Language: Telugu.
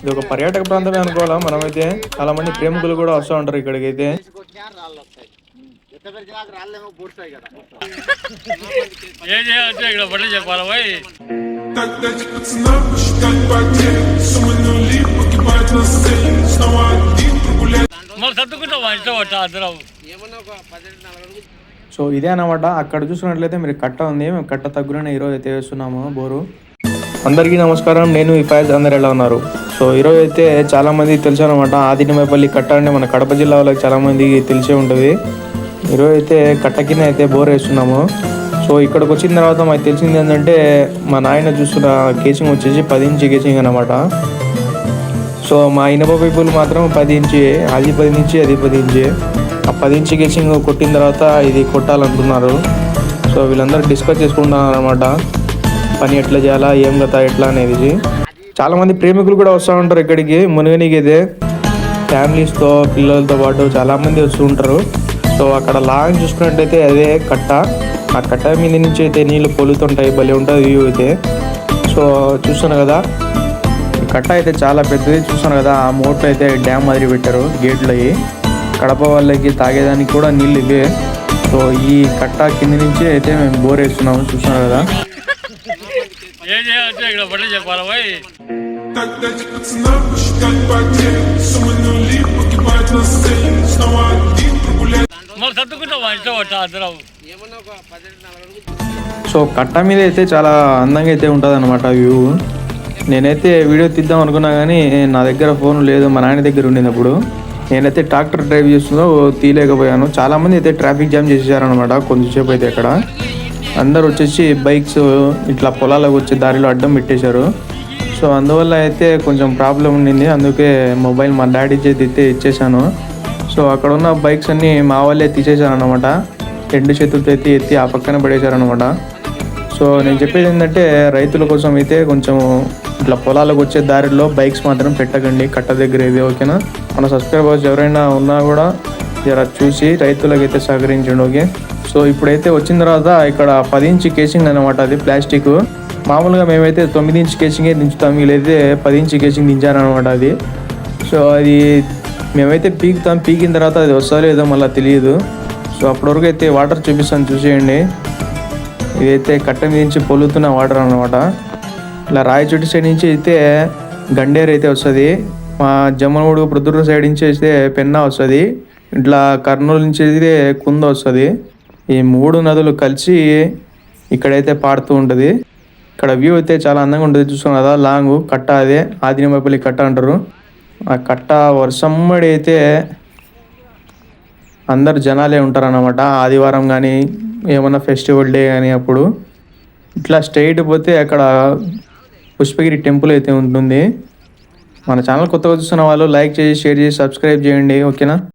ఇది ఒక పర్యాటక ప్రాంతమే అనుకోవాలా? మనమైతే చాలా మంది ప్రేమికులు కూడా వస్తూ ఉంటారు ఇక్కడికైతే. సో ఇదే అనమాట అక్కడ చూసినట్లయితే మీరు కట్ట ఉంది. మేము కట్ట తగ్గురనే ఈరోజు అయితే వేస్తున్నాము. బోరు. అందరికీ నమస్కారం. నేను ఈ ఫైజ్ అందరు ఎలా ఉన్నారు? సో ఈరోజు అయితే చాలామంది తెలుసు అనమాట ఆదినమైపల్లి కట్ట అంటే మన కడప జిల్లా వాళ్ళకి చాలామందికి తెలిసే ఉంటుంది. ఈరోజు అయితే కట్ట కింద అయితే బోర్ వేస్తున్నాము. సో ఇక్కడికి వచ్చిన తర్వాత మాకు తెలిసింది ఏంటంటే మా నాయన చూస్తున్న కేసింగ్ వచ్చేసి పది ఇంచి కేసింగ్ అనమాట సో మా ఇనప పైపులు మాత్రం పది ఇంచి. అది పది ఇంచి అది పది ఇంచి. ఆ పది ఇంచి కేసింగ్ కొట్టిన తర్వాత ఇది కొట్టాలంటున్నారు సో వీళ్ళందరూ డిస్కస్ చేసుకుంటున్నారు అనమాట పని ఎట్లా చేయాలా ఏం కదా ఎట్లా అనేది చాలా మంది ప్రేమికులు కూడా వస్తూ ఉంటారు ఇక్కడికి మునిగనికి అయితే ఫ్యామిలీస్తో పిల్లలతో పాటు చాలా మంది వస్తూ ఉంటారు. సో అక్కడ లాంగ్ చూసుకున్నట్టయితే అదే కట్ట. ఆ కట్ట మీద నుంచి అయితే నీళ్ళు పొలుతుంటాయి భలే ఉంటుంది వ్యూ అయితే. సో చూస్తాను కదా. కట్ట అయితే చాలా పెద్దది చూస్తాను కదా. ఆ మోటర్ అయితే డ్యామ్ మాదిరి పెట్టారు గేట్లు అయ్యి. కడప వాళ్ళకి తాగేదానికి కూడా నీళ్ళు ఇవే. సో ఈ కట్ట కింద నుంచి అయితే మేము బోర్ వేస్తున్నాము చూస్తున్నాం కదా. సో కట్ట మీద అయితే చాలా అందంగా అయితే ఉంటుంది అనమాట వ్యూ. నేనైతే వీడియో తీద్దాం అనుకున్నా కానీ నా దగ్గర ఫోన్ లేదు మా నాన్న దగ్గర ఉండింది అప్పుడు నేనైతే ట్రాక్టర్ డ్రైవ్ చేస్తుందో తీయలేకపోయాను. చాలామంది అయితే ట్రాఫిక్ జామ్ చేసేసారనమాట కొంచెంసేపు అయితే ఇక్కడ అందరు వచ్చేసి బైక్స్ ఇట్లా పొలాలకు వచ్చే దారిలో అడ్డం పెట్టేశారు. సో అందువల్ల అయితే కొంచెం ప్రాబ్లం ఉండింది. అందుకే మొబైల్ మా డాడీ చేతి అయితే ఇచ్చేసాను సో అక్కడ ఉన్న బైక్స్ అన్నీ మా వాళ్ళే తీసేశారనమాట రెండు చేతులతో ఎత్తి ఎత్తి ఆ పక్కన పడేశారనమాట సో నేను చెప్పేది ఏంటంటే రైతుల కోసం అయితే కొంచెం ఇట్లా పొలాలకు వచ్చే దారిలో బైక్స్ మాత్రం పెట్టకండి. కట్ట దగ్గర ఇది ఓకేనా? మన సబ్స్క్రైబర్స్ ఎవరైనా ఉన్నా కూడా జర చూసి రైతులకు అయితే సహకరించండి ఓకే? సో ఇప్పుడైతే వచ్చిన తర్వాత ఇక్కడ పది ఇంచ్ కేసింగ్ అనమాట అది ప్లాస్టిక్. మామూలుగా మేమైతే తొమ్మిది ఇంచ్ కేసింగే దించుతాం వీళ్ళైతే పది ఇంచ్ కేసింగ్ దించారనమాట అది. సో అది మేమైతే పీకుతాం పీకిన తర్వాత అది వస్తా లేదో మళ్ళీ తెలియదు. సో అప్పటివరకు అయితే వాటర్ చూపిస్తాను చూసేయండి. ఇదైతే కట్ట మీద నుంచి పొలుతున్న వాటర్ అనమాట ఇలా రాయచోటి సైడ్ నుంచి అయితే గండేరు అయితే వస్తుంది. మా జమ్మనూడు ప్రొద్దుటూరు సైడ్ నుంచి అయితే పెన్నా వస్తుంది. ఇట్లా కర్నూలు నుంచి ఇదే కుంద వస్తుంది. ఈ మూడు నదులు కలిసి ఇక్కడైతే పాడుతూ ఉంటుంది. ఇక్కడ వ్యూ అయితే చాలా అందంగా ఉంటుంది. చూసుకున్న కదా లాంగ్ కట్ట అదే. ఆదినమైపల్లి కట్ట అంటారు. ఆ కట్ట వర్షమ్మడి అయితే అందరు జనాలే ఉంటారన్నమాట. ఆదివారం కానీ ఏమన్నా ఫెస్టివల్ డే కానీ అప్పుడు. ఇట్లా స్ట్రైట్ పోతే అక్కడ పుష్పగిరి టెంపుల్ అయితే ఉంటుంది. మన ఛానల్ కొత్తగా చూస్తున్న వాళ్ళు లైక్ చేసి షేర్ చేసి సబ్స్క్రైబ్ చేయండి. ఓకేనా?